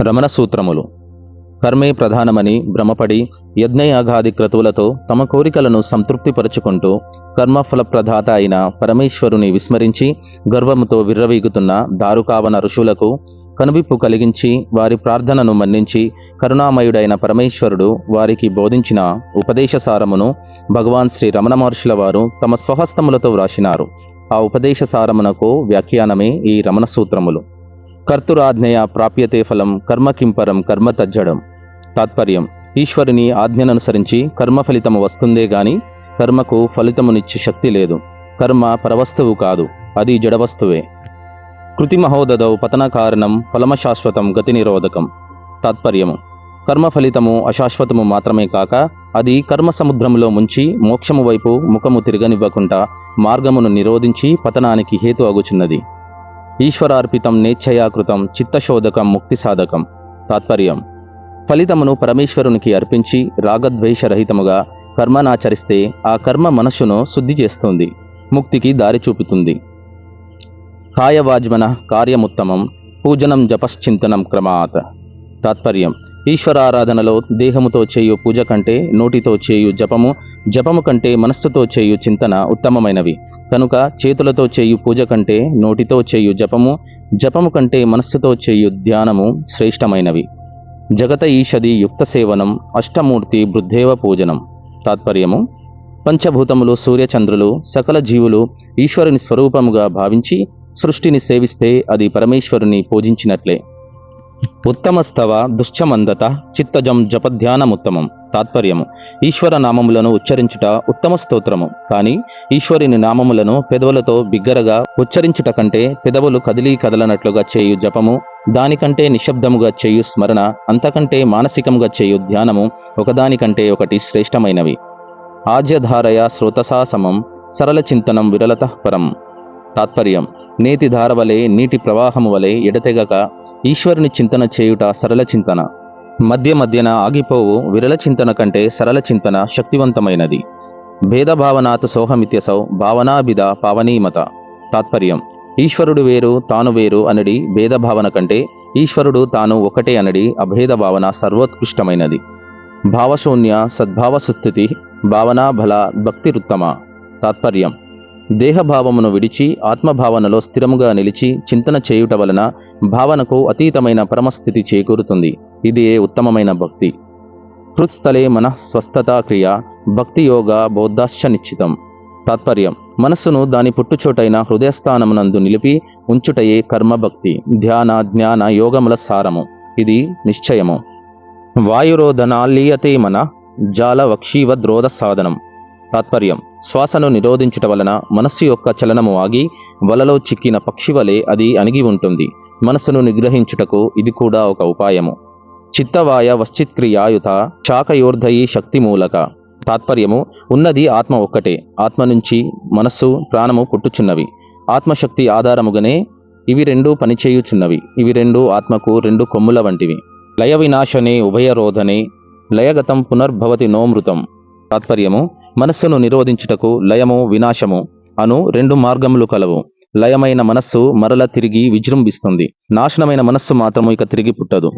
రమణ సూత్రములు. కర్మే ప్రధానమని భ్రమపడి యజ్ఞయాగాది క్రతువులతో తమ కోరికలను సంతృప్తిపరుచుకుంటూ కర్మఫల ప్రదాత అయిన పరమేశ్వరుని విస్మరించి గర్వముతో విర్రవీగుతున్న దారుకావన ఋషులకు కనువిప్పు కలిగించి వారి ప్రార్థనను మన్నించి కరుణామయుడైన పరమేశ్వరుడు వారికి బోధించిన ఉపదేశసారమును భగవాన్ శ్రీ రమణ మహర్షుల వారు తమ స్వహస్తములతో వ్రాసినారు. ఆ ఉపదేశసారమునకు వ్యాఖ్యానమే ఈ రమణ సూత్రములు. కర్తురాజ్ఞయ ప్రాప్యతే ఫలం కర్మ కింపరం కర్మ తజ్జడం. తాత్పర్యం ఈశ్వరుని ఆజ్ఞననుసరించి కర్మ ఫలితము వస్తుందే గాని కర్మకు ఫలితమునిచ్చే శక్తి లేదు. కర్మ పరవస్తువు కాదు అది జడవస్తువే. కృతిమహోదదౌ పతన కారణం ఫలమశాశ్వతం గతి నిరోధకం. తాత్పర్యము కర్మ ఫలితము అశాశ్వతము మాత్రమే కాక అది కర్మ సముద్రములో ముంచి మోక్షము వైపు ముఖము తిరగనివ్వకుండా మార్గమును నిరోధించి పతనానికి హేతు అగుచున్నది. ఈశ్వరార్పితం నేచ్ఛయాకృతం చిత్తశోధకం ముక్తి సాధకం తాత్పర్యం. ఫలితమును పరమేశ్వరునికి అర్పించి రాగద్వేషరహితముగా కర్మనాచరిస్తే ఆ కర్మ మనస్సును శుద్ధి చేస్తుంది ముక్తికి దారి చూపుతుంది. కాయవాజ్మన కార్యముత్తమం పూజనం జపశ్చింతనం క్రమాత్. తాత్పర్యం. ఈశ్వరారాధనలో దేహముతో చేయు పూజ కంటే నోటితో చేయు జపము జపము కంటే మనస్సుతో చేయు చింతన ఉత్తమమైనవి. కనుక చేతులతో చేయు పూజ కంటే నోటితో చేయు జపము జపము కంటే మనస్సుతో చేయు ధ్యానము శ్రేష్టమైనవి. జగత ఈషది యుక్త సేవనం అష్టమూర్తి బృద్ధేవ పూజనం. తాత్పర్యము పంచభూతములు సూర్యచంద్రులు సకల జీవులు ఈశ్వరుని స్వరూపముగా భావించి సృష్టిని సేవిస్తే అది పరమేశ్వరుని పూజించినట్లే. ఉత్తమస్తవ దుశ్చమందత చిత్తజం జపధ్యానముత్తమం తాత్పర్యము. ఈశ్వర నామములను ఉచ్చరించుట ఉత్తమ స్తోత్రము. కానీ ఈశ్వరుని నామములను పెదవులతో బిగ్గరగా ఉచ్చరించుట కంటే పెదవులు కదిలి కదలనట్లుగా చేయు జపము దానికంటే నిశ్శబ్దముగా చేయు స్మరణ అంతకంటే మానసికముగా చేయు ధ్యానము ఒకదానికంటే ఒకటి శ్రేష్టమైనవి. ఆజ్యధారయ శ్రోతసా సమం సరళ చింతనం విరళత పరం. తాత్పర్యం. నేతి ధార వలె నీటి ప్రవాహము వలె ఎడతెగక ఈశ్వరుని చింతన చేయుట సరళ చింతన. మధ్య మధ్యన ఆగిపోవు విరల చింతన కంటే సరళ చింతన శక్తివంతమైనది. భేదభావనాత్ సోహమిత్యసౌ భావనాభిద పావనీమత. తాత్పర్యం. ఈశ్వరుడు వేరు తాను వేరు అనడి భేదభావన కంటే ఈశ్వరుడు తాను ఒకటే అనడి అభేద భావన సర్వోత్కృష్టమైనది. భావశూన్య సద్భావ సుస్థితి భావనా బల భక్తిరుత్తమ. తాత్పర్యం. దేహభావమును విడిచి ఆత్మభావనలో స్థిరముగా నిలిచి చింతన చేయుట వలన భావనకు అతీతమైన పరమస్థితి చేకూరుతుంది. ఇదే ఉత్తమమైన భక్తి. హృత్స్థలే మనఃస్వస్థతా క్రియ భక్తి యోగ బౌద్ధాశ్చ నిశ్చితం. తాత్పర్యం. మనస్సును దాని పుట్టుచోటైన హృదయస్థానమునందు నిలిపి ఉంచుటయే కర్మభక్తి ధ్యాన జ్ఞాన యోగముల సారము. ఇది నిశ్చయము. వాయురోధనాలీయతే మన జాల వక్షీవద్రోధ సాధనం. తాత్పర్యం. శ్వాసను నిరోధించుట వలన మనస్సు యొక్క చలనము ఆగి వలలో చిక్కిన పక్షి వలె అది అణిగి ఉంటుంది. మనస్సును నిగ్రహించుటకు ఇది కూడా ఒక ఉపాయము. చిత్తవాయ వశ్చిత్క్రియాయుత శాఖయోర్ధయి శక్తి మూలక తాత్పర్యము ఉన్నది ఆత్మ ఒక్కటే. ఆత్మ నుంచి మనస్సు ప్రాణము పుట్టుచున్నవి. ఆత్మశక్తి ఆధారముగానే ఇవి రెండు పనిచేయుచున్నవి. ఇవి రెండు ఆత్మకు రెండు కొమ్ముల వంటివి. లయ వినాశనే ఉభయరోధనే. లయగతం పునర్భవతి నోమృతం. తాత్పర్యము మనస్సును నిరోధించుటకు లయము వినాశము అను రెండు మార్గములు కలవు. లయమైన మనస్సు మరల తిరిగి విజృంభిస్తుంది. నాశనమైన మనస్సు మాత్రము ఇక తిరిగి పుట్టదు.